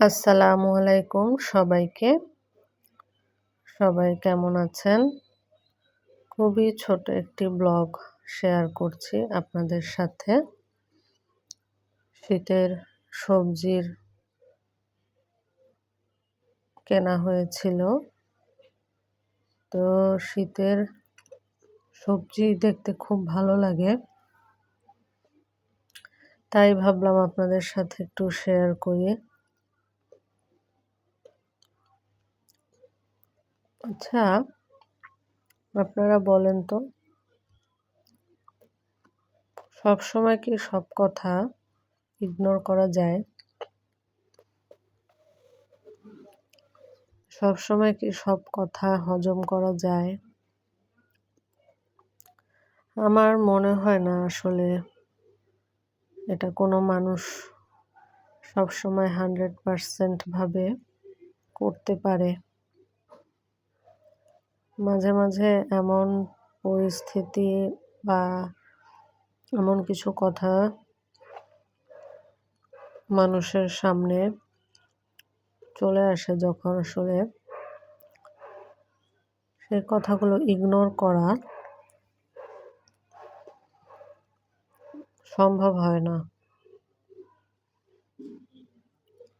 আসসালামু আলাইকুম সবাইকে। সবাই কেমন আছেন? খুবই ছোট একটি ব্লগ শেয়ার করছি আপনাদের সাথে। শীতের সবজির কেনা হয়েছিল। তো শীতের সবজি দেখতে খুব ভালো লাগে। তাই ভাবলাম আপনাদের সাথে একটু শেয়ার করি। আচ্ছা আপনারা বলেন তো। সব সময় কি সব কথা ইগনোর করা যায়? সব সময় কি সব কথা হজম করা যায়? আমার মনে হয় না আসলে এটা কোনো মানুষ সব সময় হান্ড্রেড পারসেন্ট ভাবে করতে পারে। মাঝে মাঝে এমন পরিস্থিতি বা এমন কিছু কথা মানুষের সামনে চলে আসে যখন আসলে সেই কথাগুলো ইগনোর করা সম্ভব হয় না।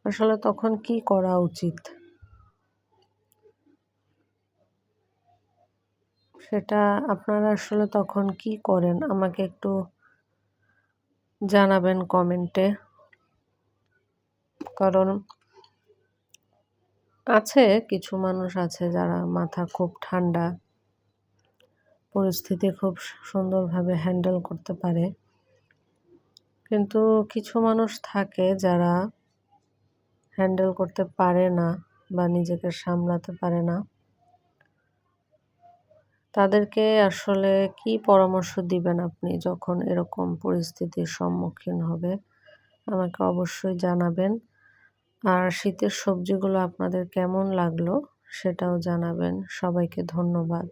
আসলে তখন কি করা উচিত? সেটা আপনারা আসলে তখন কি করেন? আমাকে একটু জানাবেন কমেন্টে কারণ আছে কিছু মানুষ আছে যারা মাথা খুব ঠান্ডা, পরিস্থিতি খুব সুন্দরভাবে হ্যান্ডেল করতে পারে। কিন্তু কিছু মানুষ থাকে যারা হ্যান্ডেল করতে পারে না বা নিজেকে সামলাতে পারে না। তাদেরকে আসলে কি পরামর্শ দিবেন আপনি যখন এরকম পরিস্থিতির সম্মুখীন হবে? আমাকে অবশ্যই জানাবেন। আর শীতের সবজিগুলো আপনাদের কেমন লাগল সেটাও জানাবেন। সবাইকে ধন্যবাদ।